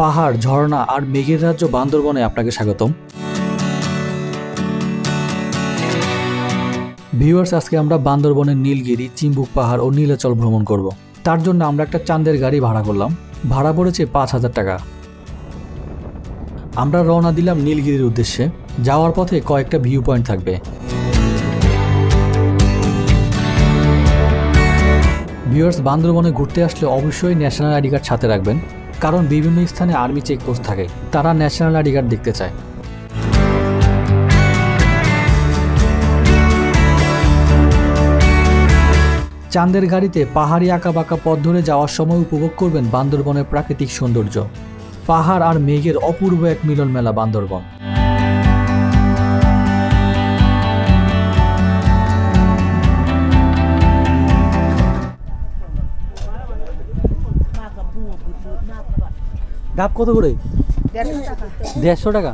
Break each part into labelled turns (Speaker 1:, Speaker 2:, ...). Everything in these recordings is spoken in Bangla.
Speaker 1: পাহাড়, ঝর্ণা আর মেঘের রাজ্য বান্দরবনে আপনাকে স্বাগতম। ভিউয়ার্স আজকে আমরা বান্দরবনের নীলগিরি, চিম্বুক পাহাড় ও নীলাচল ভ্রমণ করব। তার জন্য আমরা একটা চাঁদের গাড়ি ভাড়া করলাম। ভাড়া পড়েছে পাঁচ হাজার টাকা। আমরা রওনা দিলাম নীলগিরির উদ্দেশ্যে। যাওয়ার পথে কয়েকটা ভিউ পয়েন্ট থাকবে। ভিউয়ার্স বান্দরবনে ঘুরতে আসলে অবশ্যই ন্যাশনাল আইডি কার্ড সাথে রাখবেন। কারণ বিভিন্ন স্থানে আর্মি চেকপোস্ট থাকে। তারা ন্যাশনাল আইডি কার্ড দেখতে চায়। চাঁদের গাড়িতে পাহাড়ি আঁকা বাঁকা পথ ধরে যাওয়ার সময় উপভোগ করবেন বান্দরবনের প্রাকৃতিক সৌন্দর্য। পাহাড় আর মেঘের অপূর্ব এক মিলন মেলা বান্দরবন। ডাব কত করে? দেড়শো টাকা।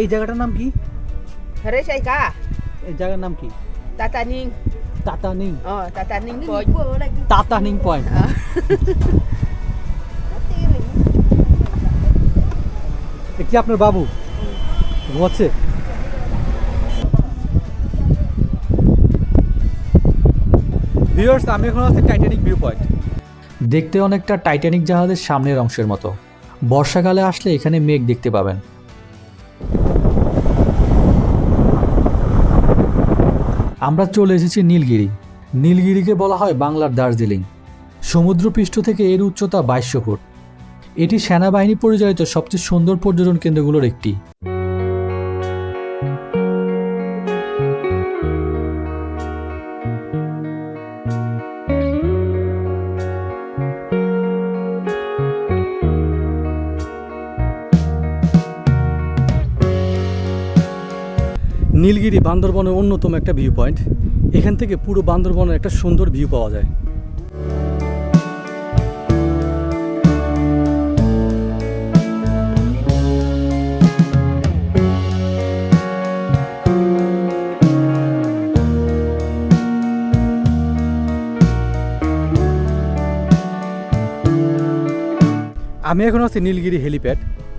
Speaker 1: এই জায়গাটার নাম কি?
Speaker 2: sai ka.
Speaker 1: এই জায়গার নাম কি?
Speaker 2: Tataning.
Speaker 1: তাতানিং
Speaker 2: Oh, tataning po.
Speaker 1: তাতানিং point কি আপনার বাবু? ঘুমাচ্ছে?
Speaker 3: ভিউয়ার্স আমি এখন আছি টাইটানিক ভিউ পয়েন্ট
Speaker 1: দেখতে অনেকটা টাইটানিক জাহাজের সামনের অংশের মতো। বর্ষাকালে আসলে এখানে মেঘ দেখতে পাবেন। আমরা চলে এসেছি নীলগিরি। নীলগিরিকে বলা হয় বাংলার দার্জিলিং। সমুদ্রপৃষ্ঠ থেকে এর উচ্চতা বাইশশো ফুট। এটি সেনাবাহিনী পরিচালিত সবচেয়ে সুন্দর পর্যটন কেন্দ্রগুলোর একটি।
Speaker 3: নীলগিরি বান্দরবনের অন্যতম একটা ভিউ পয়েন্ট এখান থেকে পুরো বান্দরবনের একটা সুন্দর ভিউ পাওয়া যায়। আমি এখন আছি নীলগিরি হেলিপ্যাড।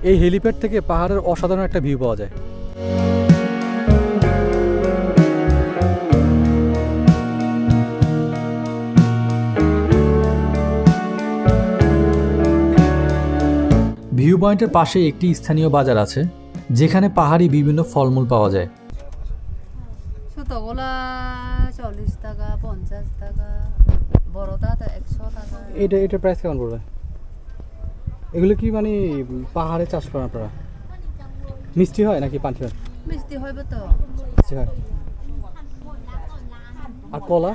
Speaker 3: এই হেলিপ্যাড থেকে পাহাড়ের অসাধারণ একটা ভিউ পাওয়া যায়।
Speaker 1: ভিউ পয়েন্টের পাশে একটি স্থানীয় বাজার আছে যেখানে পাহাড়ি বিভিন্ন ফলমূল পাওয়া যায়।
Speaker 4: ছোটগুলা চল্লিশ টাকা পঞ্চাশ টাকা বড়টা একশো টাকা।
Speaker 3: এটা এটার প্রাইস কেমন পড়বে? এগুলো কি মানে পাহাড়ে চাষ করেন আপনারা? মিষ্টি হয় নাকি পানি হয়?
Speaker 4: মিষ্টি হইব তো।
Speaker 3: মিষ্টি হয়। আর কলা?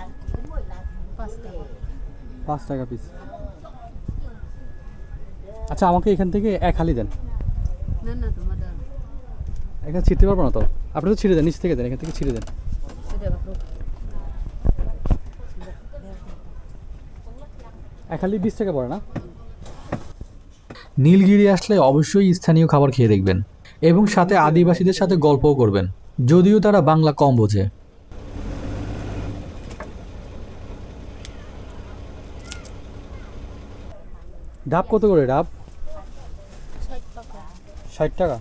Speaker 4: পাঁচ টাকা।
Speaker 3: পাঁচ টাকা পিস আচ্ছা আমাকে এখান থেকে এক হালি দেন।
Speaker 4: না না তোমাদের
Speaker 3: এখানে ছিটতে পারব না তো? আপনি তো ছিঁড়ে দেন নিচ থেকে দেন এখান থেকে ছিঁড়ে দেন। এক হালি বিশ টাকা পড়ে না?
Speaker 1: নীলগিরি আসলে অবশ্যই স্থানীয় খাবার খেয়ে দেখবেন এবং সাথে আদিবাসীদের সাথে গল্পও করবেন যদিও তারা বাংলা কম বোঝে।
Speaker 3: ডাব কত করে ডাব? ষাট টাকা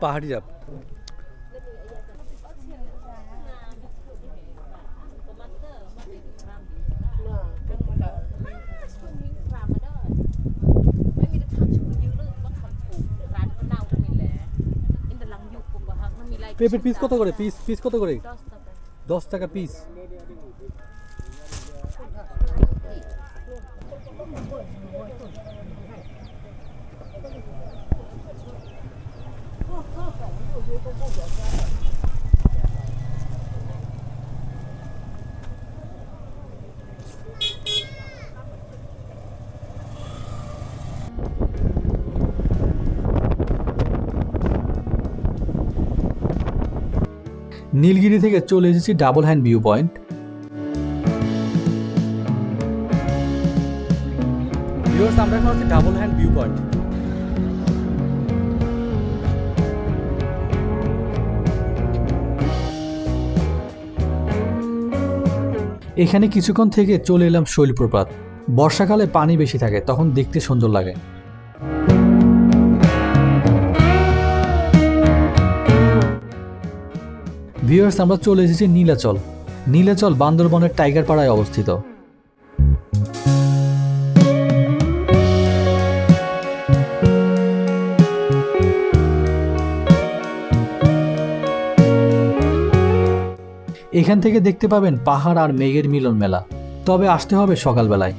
Speaker 3: পাহাড়ি ডাব পেঁপের পিস কত করে পিস পিস কত করে দশ টাকা পিস
Speaker 1: নীলগিরি থেকে চলে এসেছি double hand view point.
Speaker 3: Double hand view point.
Speaker 1: এখানে কিছুক্ষণ থেকে চলে এলাম শৈলপ্রপাত। বর্ষাকালে পানি বেশি থাকে তখন দেখতে সুন্দর লাগে। ভিউয়ার্স আমরা চলে এসেছি নীলাচল। নীলাচল বান্দরবনের টাইগার পাড়ায় অবস্থিত। এখান থেকে দেখতে পাবেন পাহাড় আর মেঘের মিলন মেলা। তবে আসতে হবে সকালবেলায়।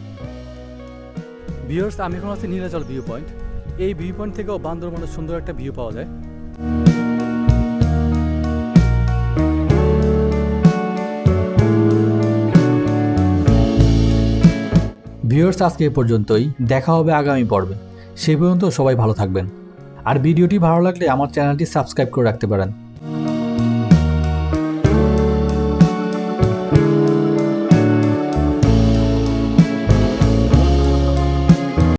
Speaker 3: ভিউয়ার্স আমি এখন আছি নীলাচল ভিউ পয়েন্ট এই ভিউ পয়েন্ট থেকেও বান্দরবনের সুন্দর একটা ভিউ পাওয়া যায়।
Speaker 1: ভিউয়ার্স, আজকে এ পর্যন্তই। দেখা হবে আগামী পর্বে। সেই পর্যন্ত সবাই ভালো থাকবেন। আর ভিডিওটি ভালো লাগলে আমার চ্যানেলটি সাবস্ক্রাইব করে রাখতে পারেন।